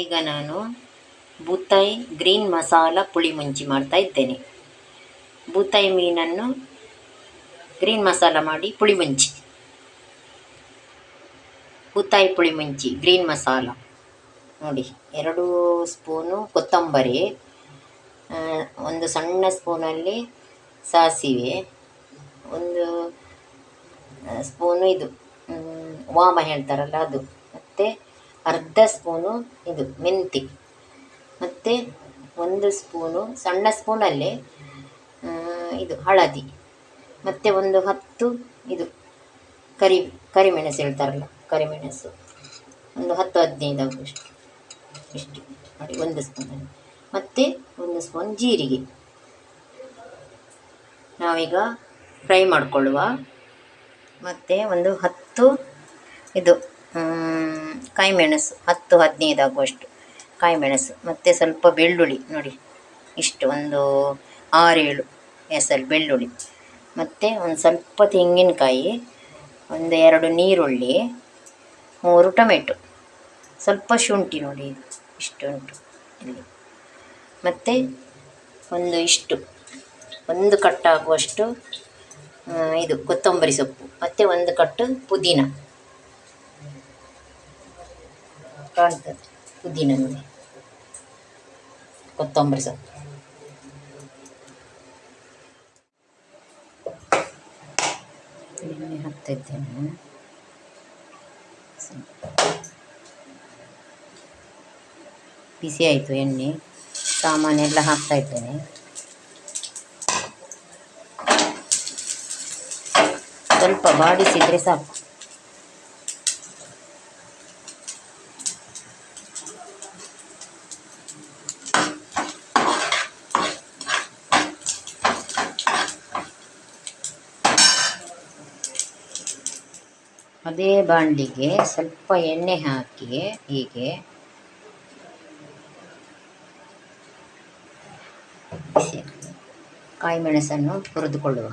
ಈಗ ನಾನು ಬೂತಾಯಿ ಗ್ರೀನ್ ಮಸಾಲ ಪುಳಿ ಮುಂಚಿ ಮಾಡ್ತಾ ಇದ್ದೇನೆ. ಬೂತಾಯಿ ಮೀನನ್ನು ಗ್ರೀನ್ ಮಸಾಲ ಮಾಡಿ ಪುಳಿ ಮುಂಚಿ. ಬೂತಾಯಿ ಪುಳಿ ಮುಂಚಿ ಗ್ರೀನ್ ಮಸಾಲ. ನೋಡಿ, ಎರಡು ಸ್ಪೂನು ಕೊತ್ತಂಬರಿ ಒಂದು ಸಣ್ಣ ಸ್ಪೂನಲ್ಲಿ ಸಾಸಿವೆ, ಒಂದು ಸ್ಪೂನು ಇದು ವಾಮ ಹೇಳ್ತಾರಲ್ಲ ಅದು. ಮತ್ತು ಅರ್ಧ ಸ್ಪೂನು ಇದು ಮೆಂತಿ. ಮತ್ತು ಒಂದು ಸ್ಪೂನು ಸಣ್ಣ ಸ್ಪೂನಲ್ಲೇ ಇದು ಹಳದಿ. ಮತ್ತು ಒಂದು ಹತ್ತು ಇದು ಕರಿ, ಕರಿಮೆಣಸು ಹೇಳ್ತಾರಲ್ಲ, ಕರಿಮೆಣಸು. ಒಂದು ಹತ್ತು ಹದಿನೈದು ಆಗುವಷ್ಟು. ಇಷ್ಟು ನೋಡಿ, ಒಂದು ಸ್ಪೂನಲ್ಲಿ. ಮತ್ತು ಒಂದು ಸ್ಪೂನ್ ಜೀರಿಗೆ. ನಾವೀಗ ಫ್ರೈ ಮಾಡಿಕೊಳ್ಳುವ. ಮತ್ತು ಒಂದು ಹತ್ತು ಇದು ಕಾಯಿಮೆಣಸು, ಹತ್ತು ಹದಿನೈದು ಆಗುವಷ್ಟು ಕಾಯಿಮೆಣಸು. ಮತ್ತು ಸ್ವಲ್ಪ ಬೆಳ್ಳುಳ್ಳಿ, ನೋಡಿ, ಇಷ್ಟು ಒಂದು ಆರೇಳು ಹೆಸರು ಬೆಳ್ಳುಳ್ಳಿ. ಮತ್ತು ಒಂದು ಸ್ವಲ್ಪ ತೆಂಗಿನಕಾಯಿ, ಒಂದು ಎರಡು ನೀರುಳ್ಳಿ ಮೂರು ಟೊಮೆಟೊ. ಸ್ವಲ್ಪ ಶುಂಠಿ ನೋಡಿ, ಇಷ್ಟು ಉಂಟು ಇಲ್ಲಿ. ಮತ್ತು ಒಂದು ಇಷ್ಟು, ಒಂದು ಕಟ್ಟಾಗುವಷ್ಟು ಇದು ಕೊತ್ತಂಬರಿ ಸೊಪ್ಪು. ಮತ್ತು ಒಂದು ಕಟ್ಟು ಪುದೀನ. ಕಾಣ್ತದೆ ಪುದೀನ ಕೊತ್ತಂಬರಿ ಸೊಪ್ಪು. ಎಣ್ಣೆ ಹಾಕ್ತಾ ಇದ್ದೇನೆ ಸ್ವಲ್ಪ. ಬಿಸಿ ಆಯಿತು ಎಣ್ಣೆ. ಸಾಮಾನೆಲ್ಲ ಹಾಕ್ತಾ ಇದ್ದೇನೆ ಸ್ವಲ್ಪ ಬಾಡಿಸಿದರೆ ಸಾಕು. ಅದೇ ಬಾಣಲಿಗೆ ಸ್ವಲ್ಪ ಎಣ್ಣೆ ಹಾಕಿ ಹೀಗೆ. ಕಾಯಿ ಮೆಣಸನ್ನು ಹುರಿದುಕೊಳ್ಳುವ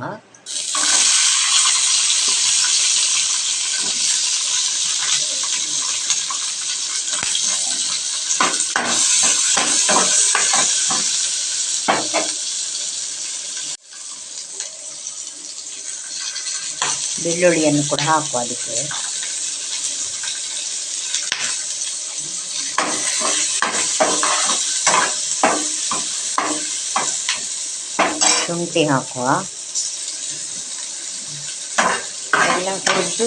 ಬೆಳ್ಳುಳ್ಳಿಯನ್ನು ಕೂಡ ಹಾಕುವ ಅದಕ್ಕೆ ಶುಂಠಿ ಹಾಕುವ ಎಲ್ಲ ಹುರಿದು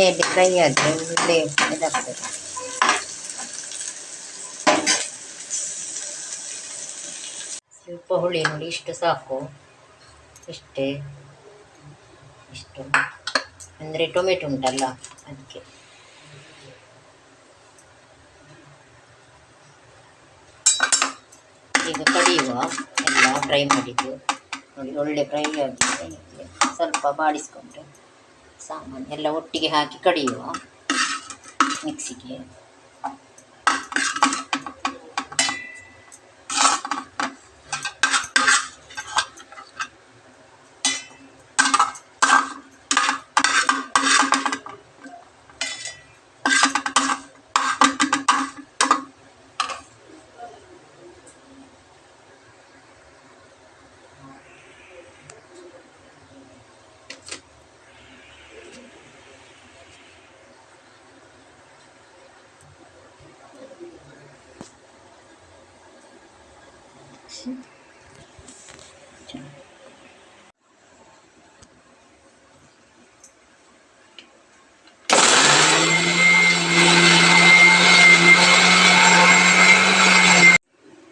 ಎಣ್ಣೆಯಲ್ಲಿ ಫ್ರೈ ಆದರೆ ಒಳ್ಳೆ ಇದಾಗ್ತದೆ ಸ್ವಲ್ಪ ಹುಳಿ ನೋಡಿ ಇಷ್ಟು ಸಾಕು ಇಷ್ಟೇ ಇಷ್ಟು ಅಂದರೆ ಟೊಮೆಟೊ ಉಂಟಲ್ಲ ಅದಕ್ಕೆ ಈಗ ಕಡಿಯುವ ಎಲ್ಲ ಫ್ರೈ ಮಾಡಿದ್ದು ನೋಡಿ ಒಳ್ಳೆ ಫ್ರೈ ಆಗಿದೆ ಹೀಗೆ ಸ್ವಲ್ಪ ಬಾಡಿಸ್ಕೊಂಡ್ರೆ ಸಾಮಾನು ಎಲ್ಲ ಒಟ್ಟಿಗೆ ಹಾಕಿ ಕಡಿಯುವ ಮಿಕ್ಸಿಗೆ.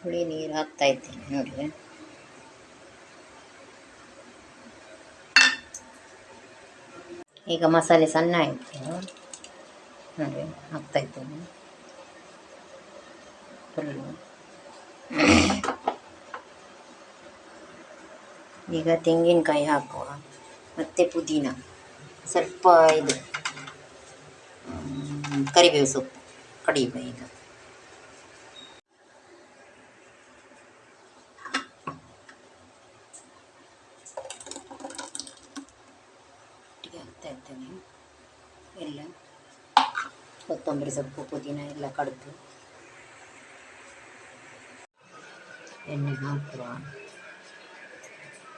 ಹುಳಿ ನೀರು ಹಾಕ್ತಾ ಇದ್ದೀನಿ ನೋಡಿ. ಈಗ ಮಸಾಲೆ ಸಣ್ಣ ಆಯಿತು. ನೋಡಿ ಹಾಕ್ತಾ ಇದ್ದೇನೆ. ಫುಲ್ಲು. ಈಗ ತೆಂಗಿನಕಾಯಿ ಹಾಕುವ ಮತ್ತು ಪುದೀನ ಸ್ವಲ್ಪ ಇದು ಮ್, ಕರಿಬೇವು ಸೊಪ್ಪು ಕಡಿಮೆ ಇದು ಒಟ್ಟಿಗೆ ಹಾಕ್ತಾ ಇದ್ದೇನೆ ಎಲ್ಲ ಕೊತ್ತಂಬರಿ ಸೊಪ್ಪು ಪುದೀನ ಎಲ್ಲ ಕಡಿದು ಎಣ್ಣೆ ಹಾಕುವ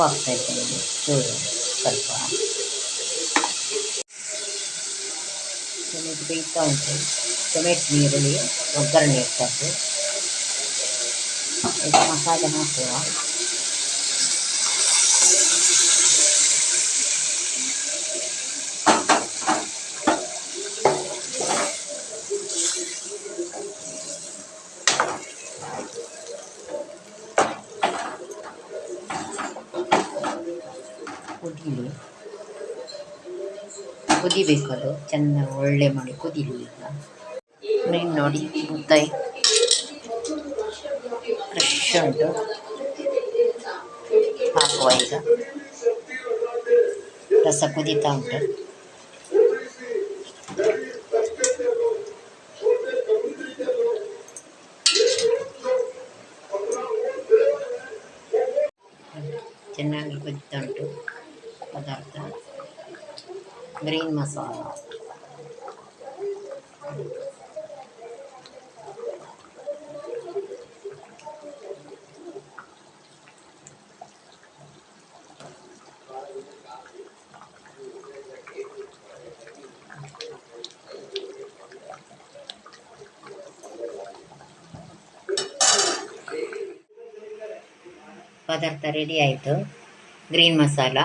ಉಪ್ಪು ಹಾಕ್ತಾ ಇದ್ದೇನೆ ಚೂರು ಸ್ವಲ್ಪ ಟೊಮೆಟೊ ಬೇಯ್ತಾ ಉಂಟು ಟೊಮೆಟೊ ನೀರುಳ್ಳಿ ಒಗ್ಗರಣೆ ಇರ್ತದ್ದು ಈಗ ಮಸಾಲೆ ಹಾಕುವ ಕುದೀಲಿ. ಕುದಿಬೇಕು ಅದು ಚೆಂದ ಒಳ್ಳೆ ಮಾಡಿ ಕುದೀಲಿ ಈಗ. ಮೀನು ನೋಡಿ ಮುದ್ದಾಯಿ ಫ್ರೆಶ್ ಉಂಟು. ಹಾಕುವ ಈಗ. ರಸ ಕುದೀತಾ ಉಂಟು. ಪದಾರ್ಥ ಗ್ರೀನ್ ಮಸಾಲ ಪದಾರ್ಥ ರೆಡಿ ಆಯಿತು ಗ್ರೀನ್ ಮಸಾಲ